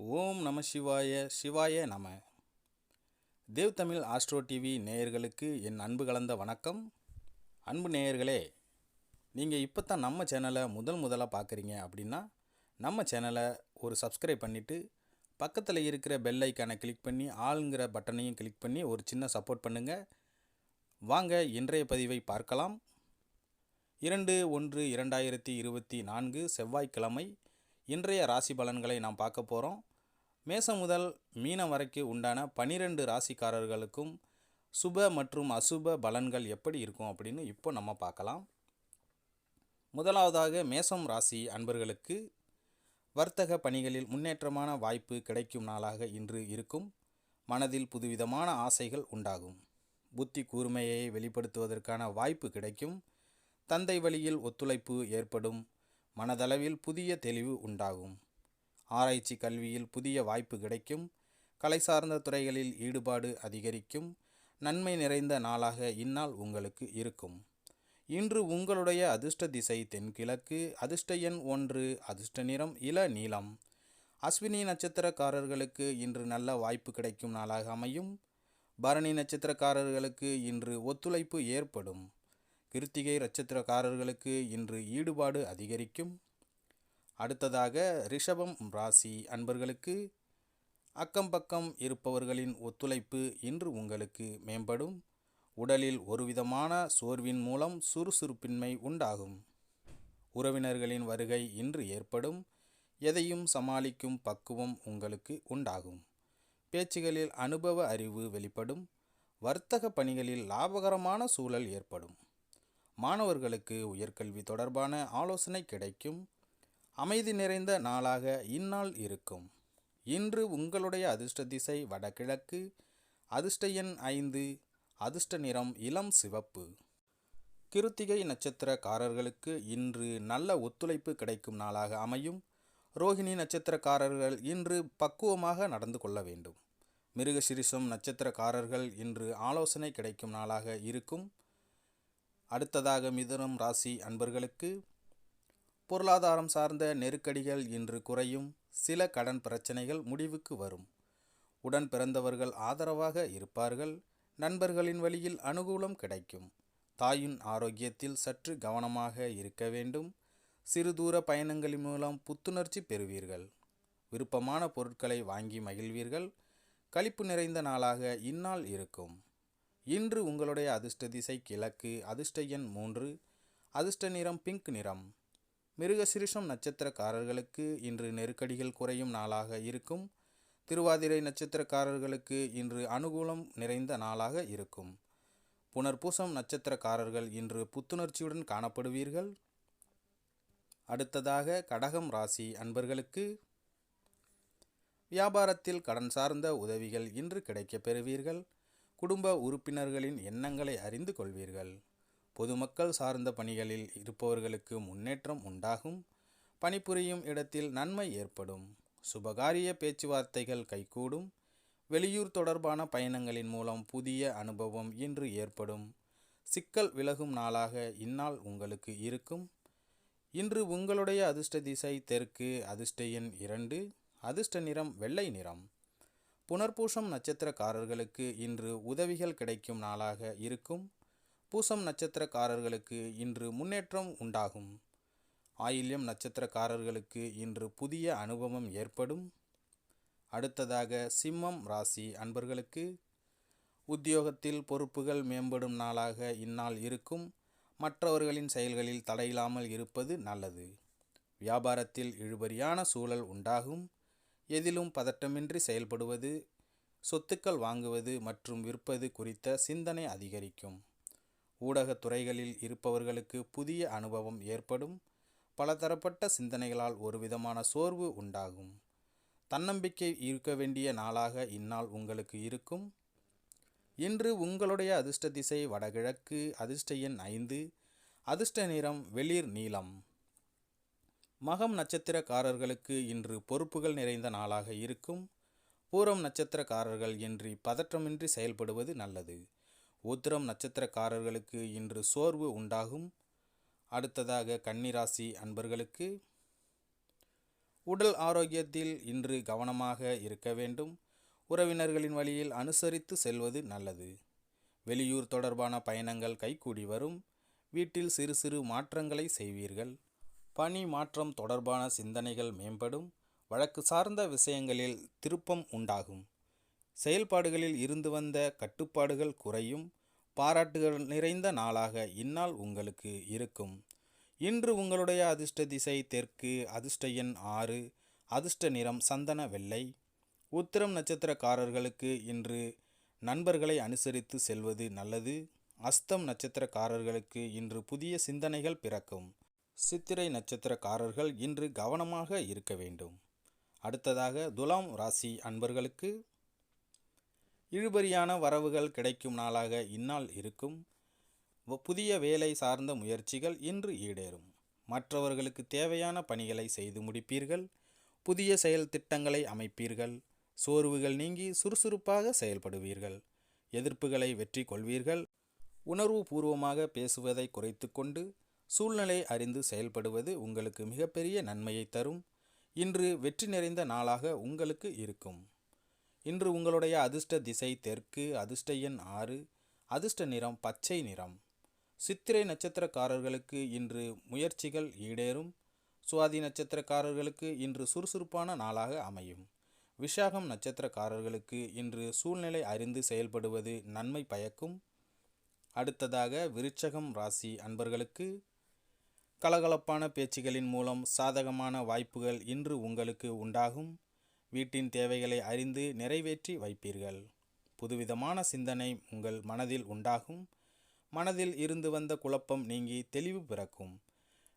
ஓம் நம சிவாய சிவாய நம. தேவ் தமிழ் ஆஸ்ட்ரோ டிவி நேயர்களுக்கு என் அன்பு கலந்த வணக்கம். அன்பு நேயர்களே நீங்கள் இப்போ தான் நம்ம சேனலை முதல் முதலாக பார்க்குறீங்க அப்படின்னா நம்ம சேனலை ஒரு சப்ஸ்கிரைப் பண்ணிவிட்டு பக்கத்தில் இருக்கிற பெல் ஐக்கானை கிளிக் பண்ணி ஆளுங்கிற பட்டனையும் கிளிக் பண்ணி ஒரு சின்ன சப்போர்ட் பண்ணுங்கள் வாங்க இன்றைய பதிவை பார்க்கலாம். இரண்டு ஒன்று இரண்டாயிரத்தி இருபத்தி நான்கு செவ்வாய்க்கிழமை இன்றைய ராசி பலன்களை நாம் பார்க்க போகிறோம் மேசம் முதல் மீனம் வரைக்கும் உண்டான பனிரெண்டு ராசிக்காரர்களுக்கும் சுப மற்றும் அசுப பலன்கள் எப்படி இருக்கும் அப்படின்னு இப்போ நம்ம பார்க்கலாம். முதலாவதாக மேசம் ராசி அன்பர்களுக்கு வர்த்தக பணிகளில் முன்னேற்றமான வாய்ப்பு கிடைக்கும் நாளாக இன்று இருக்கும். மனதில் புதுவிதமான ஆசைகள் உண்டாகும். புத்தி கூர்மையை வெளிப்படுத்துவதற்கான வாய்ப்பு கிடைக்கும். தந்தை வழியில் ஒத்துழைப்பு ஏற்படும். மனதளவில் புதிய தெளிவு உண்டாகும். ஆராய்ச்சி கல்வியில் புதிய வாய்ப்பு கிடைக்கும். கலை சார்ந்த துறைகளில் ஈடுபாடு அதிகரிக்கும். நன்மை நிறைந்த நாளாக இந்நாள் உங்களுக்கு இருக்கும். இன்று உங்களுடைய அதிர்ஷ்ட திசை தென்கிழக்கு அதிர்ஷ்ட எண் ஒன்று அதிர்ஷ்ட நிறம் இள நீளம் அஸ்வினி நட்சத்திரக்காரர்களுக்கு இன்று நல்ல வாய்ப்பு கிடைக்கும் நாளாக அமையும். பரணி நட்சத்திரக்காரர்களுக்கு இன்று ஒத்துழைப்பு ஏற்படும். கிருத்திகை நட்சத்திரக்காரர்களுக்கு இன்று ஈடுபாடு அதிகரிக்கும். அடுத்ததாக ரிஷபம் ராசி அன்பர்களுக்கு அக்கம் பக்கம் இருப்பவர்களின் ஒத்துழைப்பு இன்று உங்களுக்கு மேம்படும். உடலில் ஒருவிதமான சோர்வின் மூலம் சுறுசுறுப்பின்மை உண்டாகும். உறவினர்களின் வருகை இன்று ஏற்படும். எதையும் சமாளிக்கும் பக்குவம் உங்களுக்கு உண்டாகும். பேச்சுகளில் அனுபவ அறிவு வெளிப்படும். வர்த்தக பணிகளில் லாபகரமான சூழல் ஏற்படும். மாணவர்களுக்கு உயர்கல்வி தொடர்பான ஆலோசனை கிடைக்கும். அமைதி நிறைந்த நாளாக இந்நாள் இருக்கும். இன்று உங்களுடைய அதிர்ஷ்ட திசை வடகிழக்கு அதிர்ஷ்ட எண் ஐந்து அதிர்ஷ்ட நிறம் இளம் சிவப்பு. கிருத்திகை நட்சத்திரக்காரர்களுக்கு இன்று நல்ல ஒத்துழைப்பு கிடைக்கும் நாளாக அமையும். ரோஹிணி நட்சத்திரக்காரர்கள் இன்று பக்குவமாக நடந்து கொள்ள வேண்டும். மிருகசிரிசம் நட்சத்திரக்காரர்கள் இன்று ஆலோசனை கிடைக்கும் நாளாக இருக்கும். அடுத்ததாக மிதுனம் ராசி அன்பர்களுக்கு பொருளாதாரம் சார்ந்த நெருக்கடிகள் இன்று குறையும். சில கடன் பிரச்சனைகள் முடிவுக்கு வரும். உடன் பிறந்தவர்கள் ஆதரவாக இருப்பார்கள். நண்பர்களின் வழியில் அனுகூலம் கிடைக்கும். தாயின் ஆரோக்கியத்தில் சற்று கவனமாக இருக்க வேண்டும். சிறு தூர பயணங்களின் மூலம் புத்துணர்ச்சி பெறுவீர்கள். விருப்பமான பொருட்களை வாங்கி மகிழ்வீர்கள். களிப்பு நிறைந்த நாளாக இந்நாள் இருக்கும். இன்று உங்களுடைய அதிர்ஷ்ட திசை கிழக்கு அதிர்ஷ்ட எண் மூன்று அதிர்ஷ்ட நிறம் பிங்க் நிறம். மிருகசிரிஷம் நட்சத்திரக்காரர்களுக்கு இன்று நெருக்கடிகள் குறையும் நாளாக இருக்கும். திருவாதிரை நட்சத்திரக்காரர்களுக்கு இன்று அனுகூலம் நிறைந்த நாளாக இருக்கும். புனர்பூசம் நட்சத்திரக்காரர்கள் இன்று புத்துணர்ச்சியுடன் காணப்படுவீர்கள். அடுத்ததாக கடகம் ராசி அன்பர்களுக்கு வியாபாரத்தில் கடன் சார்ந்த உதவிகள் இன்று கிடைக்கப் பெறுவீர்கள். குடும்ப உறுப்பினர்களின் எண்ணங்களை அறிந்து கொள்வீர்கள். பொதுமக்கள் சார்ந்த பணிகளில் இருப்பவர்களுக்கு முன்னேற்றம் உண்டாகும். பணிபுரியும் இடத்தில் நன்மை ஏற்படும். சுபகாரிய பேச்சுவார்த்தைகள் கைகூடும். வெளியூர் தொடர்பான பயணங்களின் மூலம் புதிய அனுபவம் இன்று ஏற்படும். சிக்கல் விலகும் நாளாக இந்நாள் உங்களுக்கு இருக்கும். இன்று உங்களுடைய அதிர்ஷ்ட திசை தெற்கு அதிர்ஷ்ட எண் இரண்டு அதிர்ஷ்ட நிறம் வெள்ளை நிறம். புனர்பூஷம் நட்சத்திரக்காரர்களுக்கு இன்று உதவிகள் கிடைக்கும் நாளாக இருக்கும். பூசம் நட்சத்திரக்காரர்களுக்கு இன்று முன்னேற்றம் உண்டாகும். ஆயில்யம் நட்சத்திரக்காரர்களுக்கு இன்று புதிய அனுபவம் ஏற்படும். அடுத்ததாக சிம்மம் ராசி அன்பர்களுக்கு உத்தியோகத்தில் பொறுப்புகள் மேம்படும் நாளாக இந்நாள் இருக்கும். மற்றவர்களின் செயல்களில் தடையில்லாமல் இருப்பது நல்லது. வியாபாரத்தில் இழுபறியான சூழல் உண்டாகும். எதிலும் பதட்டமின்றி செயல்படுவது சொத்துக்கள் வாங்குவது மற்றும் விற்பது குறித்த சிந்தனை அதிகரிக்கும். ஊடகத் துறைகளில் இருப்பவர்களுக்கு புதிய அனுபவம் ஏற்படும். பலதரப்பட்ட சிந்தனைகளால் ஒரு விதமான சோர்வு உண்டாகும். தன்னம்பிக்கை இருக்க வேண்டிய நாளாக இந்நாள் உங்களுக்கு இருக்கும். இன்று உங்களுடைய அதிர்ஷ்ட திசை வடகிழக்கு அதிர்ஷ்ட எண் ஐந்து அதிர்ஷ்ட நிறம் வெளிர் நீளம் மகம் நட்சத்திரக்காரர்களுக்கு இன்று பொறுப்புகள் நிறைந்த நாளாக இருக்கும். பூரம் நட்சத்திரக்காரர்கள் இன்றி பதற்றமின்றி செயல்படுவது நல்லது. உத்திரம் நட்சத்திரக்காரர்களுக்கு இன்று சோர்வு உண்டாகும். அடுத்ததாக கன்னிராசி அன்பர்களுக்கு உடல் ஆரோக்கியத்தில் இன்று கவனமாக இருக்க வேண்டும். உறவினர்களின் வழியில் அனுசரித்து செல்வது நல்லது. வெளியூர் தொடர்பான பயணங்கள் கைகூடி வரும். வீட்டில் சிறு சிறு மாற்றங்களை செய்வீர்கள். பணி மாற்றம் தொடர்பான சிந்தனைகள் மேம்படும். வழக்கு சார்ந்த விஷயங்களில் திருப்பம் உண்டாகும். செயல்பாடுகளில் இருந்து வந்த கட்டுப்பாடுகள் குறையும். பாராட்டுகள் நிறைந்த நாளாக இந்நாள் உங்களுக்கு இருக்கும். இன்று உங்களுடைய அதிர்ஷ்ட திசை தெற்கு அதிர்ஷ்ட எண் ஆறு அதிர்ஷ்ட நிறம் சந்தன வெள்ளை. உத்திரம் நட்சத்திரக்காரர்களுக்கு இன்று நண்பர்களை அனுசரித்து செல்வது நல்லது. அஸ்தம் நட்சத்திரக்காரர்களுக்கு இன்று புதிய சிந்தனைகள் பிறக்கும். சித்திரை நட்சத்திரக்காரர்கள் இன்று கவனமாக இருக்க வேண்டும். அடுத்ததாக துலாம் ராசி அன்பர்களுக்கு இழுபறியான வரவுகள் கிடைக்கும் நாளாக இந்நாள் இருக்கும். புதிய வேலை சார்ந்த முயற்சிகள் இன்று ஈடேறும். மற்றவர்களுக்கு தேவையான பணிகளை செய்து முடிப்பீர்கள். புதிய செயல் திட்டங்களை அமைப்பீர்கள். சோர்வுகள் நீங்கி சுறுசுறுப்பாக செயல்படுவீர்கள். எதிர்ப்புகளை வெற்றி கொள்வீர்கள். உணர்வு பூர்வமாக பேசுவதை குறைத்துக்கொண்டு சூழ்நிலை அறிந்து செயல்படுவது உங்களுக்கு மிகப்பெரிய நன்மையை தரும். இன்று வெற்றி நிறைந்த நாளாக உங்களுக்கு இருக்கும். இன்று உங்களுடைய அதிர்ஷ்ட திசை தெற்கு அதிர்ஷ்ட எண் ஆறு அதிர்ஷ்ட நிறம் பச்சை நிறம். சித்திரை நட்சத்திரக்காரர்களுக்கு இன்று முயற்சிகள் ஈடேறும். சுவாதி நட்சத்திரக்காரர்களுக்கு இன்று சுறுசுறுப்பான நாளாக அமையும். விஷாகம் நட்சத்திரக்காரர்களுக்கு இன்று சூழ்நிலை அறிந்து செயல்படுவது நன்மை பயக்கும். அடுத்ததாக விருச்சகம் ராசி அன்பர்களுக்கு கலகலப்பான பேச்சுகளின் மூலம் சாதகமான வாய்ப்புகள் இன்று உங்களுக்கு உண்டாகும். வீட்டின் தேவைகளை அறிந்து நிறைவேற்றி வைப்பீர்கள். புதுவிதமான சிந்தனை உங்கள் மனதில் உண்டாகும். மனதில் இருந்து வந்த குழப்பம் நீங்கி தெளிவு பிறக்கும்.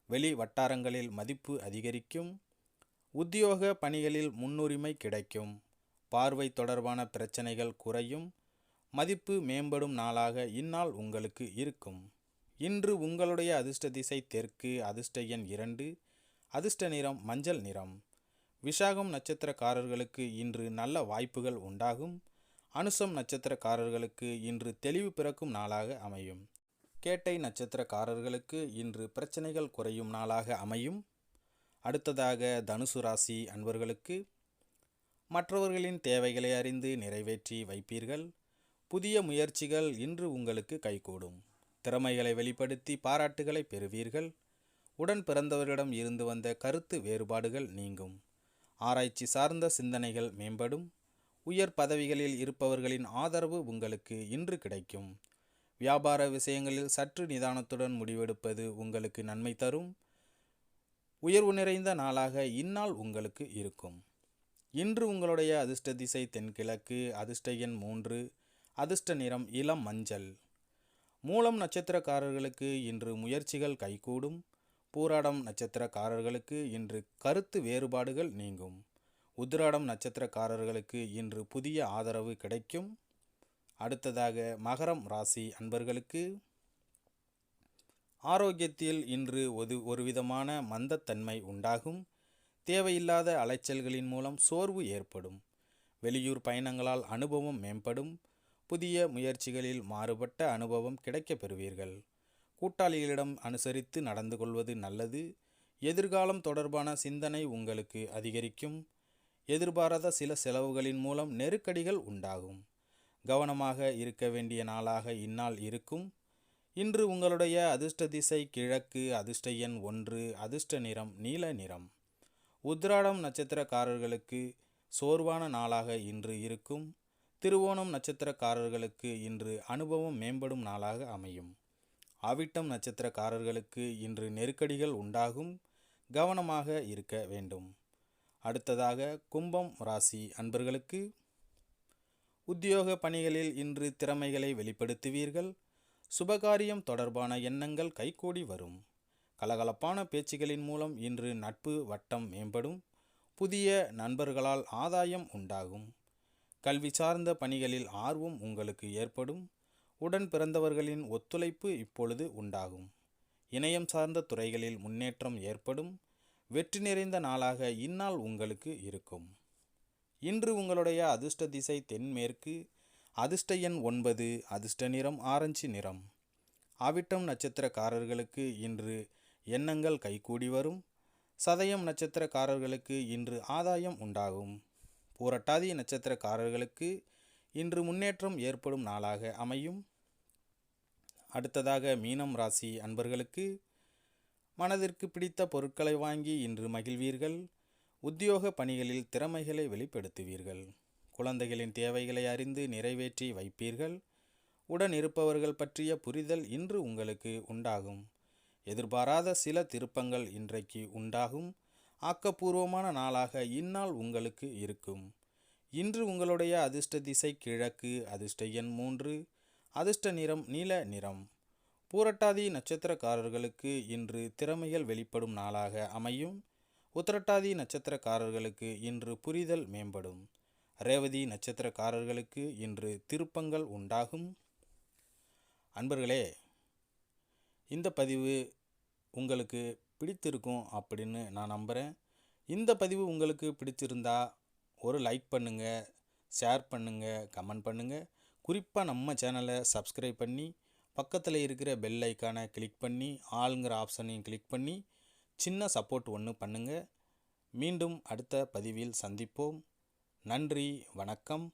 வெளி வட்டாரங்களில் மதிப்பு அதிகரிக்கும். உத்தியோக பணிகளில் முன்னுரிமை கிடைக்கும். பார்வை தொடர்பான பிரச்சனைகள் குறையும். மதிப்பு மேம்படும் நாளாக இந்நாள் உங்களுக்கு இருக்கும். இன்று உங்களுடைய அதிர்ஷ்ட திசை தெற்கு அதிர்ஷ்ட எண் இரண்டு அதிர்ஷ்ட நிறம் மஞ்சள் நிறம். விசாகம் நட்சத்திரக்காரர்களுக்கு இன்று நல்ல வாய்ப்புகள் உண்டாகும். அனுசம் நட்சத்திரக்காரர்களுக்கு இன்று தெளிவு பிறக்கும் நாளாக அமையும். கேட்டை நட்சத்திரக்காரர்களுக்கு இன்று பிரச்சனைகள் குறையும் நாளாக அமையும். அடுத்ததாக தனுசு ராசி அன்பர்களுக்கு மற்றவர்களின் தேவைகளை அறிந்து நிறைவேற்றி வைப்பீர்கள். புதிய முயற்சிகள் இன்று உங்களுக்கு கைகூடும். திறமைகளை வெளிப்படுத்தி பாராட்டுகளை பெறுவீர்கள். உடன் பிறந்தவர்களிடம் இருந்து வந்த கருத்து வேறுபாடுகள் நீங்கும். ஆராய்ச்சி சார்ந்த சிந்தனைகள் மேம்படும். உயர் பதவிகளில் இருப்பவர்களின் ஆதரவு உங்களுக்கு இன்று கிடைக்கும். வியாபார விஷயங்களில் சற்று நிதானத்துடன் முடிவெடுப்பது உங்களுக்கு நன்மை தரும். உயர்வு நிறைந்த நாளாக இந்நாள் உங்களுக்கு இருக்கும். இன்று உங்களுடைய அதிர்ஷ்ட திசை தென்கிழக்கு அதிர்ஷ்ட எண் மூன்று அதிர்ஷ்ட நிறம் இளம் மஞ்சள். மூலம் நட்சத்திரக்காரர்களுக்கு இன்று முயற்சிகள் கைகூடும். பூராடம் நட்சத்திரக்காரர்களுக்கு இன்று கருத்து வேறுபாடுகள் நீங்கும். உத்திராடம் நட்சத்திரக்காரர்களுக்கு இன்று புதிய ஆதரவு கிடைக்கும். அடுத்ததாக மகரம் ராசி அன்பர்களுக்கு ஆரோக்கியத்தில் இன்று ஒரு ஒருவிதமான மந்தத்தன்மை உண்டாகும். தேவையில்லாத அலைச்சல்களின் மூலம் சோர்வு ஏற்படும். வெளியூர் பயணங்களால் அனுபவம் மேம்படும். புதிய முயற்சிகளில் மாறுபட்ட அனுபவம் கிடைக்கப் பெறுவீர்கள். கூட்டாளிகளிடம் அனுசரித்து நடந்து கொள்வது நல்லது. எதிர்காலம் தொடர்பான சிந்தனை உங்களுக்கு அதிகரிக்கும். எதிர்பாராத சில செலவுகளின் மூலம் நெருக்கடிகள் உண்டாகும். கவனமாக இருக்க வேண்டிய நாளாக இந்நாள் இருக்கும். இன்று உங்களுடைய அதிர்ஷ்ட திசை கிழக்கு அதிர்ஷ்ட எண் ஒன்று அதிர்ஷ்ட நிறம் நீல நிறம். உத்ராடம் நட்சத்திரக்காரர்களுக்கு சோர்வான நாளாக இன்று இருக்கும். திருவோணம் நட்சத்திரக்காரர்களுக்கு இன்று அனுபவம் மேம்படும் நாளாக அமையும். அவிட்டம் நட்சத்திரக்காரர்களுக்கு இன்று நெருக்கடிகள் உண்டாகும் கவனமாக இருக்க வேண்டும். அடுத்ததாக கும்பம் ராசி அன்பர்களுக்கு உத்தியோக பணிகளில் இன்று திறமைகளை வெளிப்படுத்துவீர்கள். சுபகாரியம் தொடர்பான எண்ணங்கள் கைகூடி வரும். கலகலப்பான பேச்சுகளின் மூலம் இன்று நட்பு வட்டம் மேம்படும். புதிய நண்பர்களால் ஆதாயம் உண்டாகும். கல்வி சார்ந்த பணிகளில் ஆர்வம் உங்களுக்கு ஏற்படும். உடன் பிறந்தவர்களின் ஒத்துழைப்பு இப்பொழுது உண்டாகும். இணையம் சார்ந்த துறைகளில் முன்னேற்றம் ஏற்படும். வெற்றி நிறைந்த நாளாக இந்நாள் உங்களுக்கு இருக்கும். இன்று உங்களுடைய அதிர்ஷ்ட திசை தென்மேற்கு அதிர்ஷ்ட எண் ஒன்பது அதிர்ஷ்ட நிறம் ஆரஞ்சு நிறம். ஆவிட்டம் நட்சத்திரக்காரர்களுக்கு இன்று எண்ணங்கள் கைகூடி வரும். சதயம் நட்சத்திரக்காரர்களுக்கு இன்று ஆதாயம் உண்டாகும். பூரட்டாதி நட்சத்திரக்காரர்களுக்கு இன்று முன்னேற்றம் ஏற்படும் நாளாக அமையும். அடுத்ததாக மீனம் ராசி அன்பர்களுக்கு மனதிற்கு பிடித்த பொருட்களை வாங்கி இன்று மகிழ்வீர்கள். உத்தியோக பணிகளில் திறமைகளை வெளிப்படுத்துவீர்கள். குழந்தைகளின் தேவைகளை அறிந்து நிறைவேற்றி வைப்பீர்கள். உடன் இருப்பவர்கள் பற்றிய புரிதல் இன்று உங்களுக்கு உண்டாகும். எதிர்பாராத சில திருப்பங்கள் இன்றைக்கு உண்டாகும். ஆக்கப்பூர்வமான நாளாக இந்நாள் உங்களுக்கு இருக்கும். இன்று உங்களுடைய அதிர்ஷ்ட திசை கிழக்கு அதிர்ஷ்ட எண் மூன்று. அதிர்ஷ்ட நிறம் நீல நிறம். பூரட்டாதி நட்சத்திரக்காரர்களுக்கு இன்று திறமைகள் வெளிப்படும் நாளாக அமையும். உத்திரட்டாதி நட்சத்திரக்காரர்களுக்கு இன்று புரிதல் மேம்படும். ரேவதி நட்சத்திரக்காரர்களுக்கு இன்று திருப்பங்கள் உண்டாகும். அன்பர்களே இந்த பதிவு உங்களுக்கு பிடித்திருக்கும் அப்படின்னு நான் நம்புகிறேன் இந்த பதிவு உங்களுக்கு பிடிச்சிருந்தா ஒரு லைக் பண்ணுங்கள் ஷேர் பண்ணுங்கள் கமெண்ட் பண்ணுங்கள் குறிப்பாக நம்ம சேனலை சப்ஸ்கிரைப் பண்ணி பக்கத்தில் இருக்கிற பெல் ஐக்கானை கிளிக் பண்ணி ஆளுங்கிற ஆப்ஷனையும் கிளிக் பண்ணி சின்ன சப்போர்ட் ஒன்று பண்ணுங்கள் மீண்டும் அடுத்த பதிவில் சந்திப்போம். நன்றி வணக்கம்.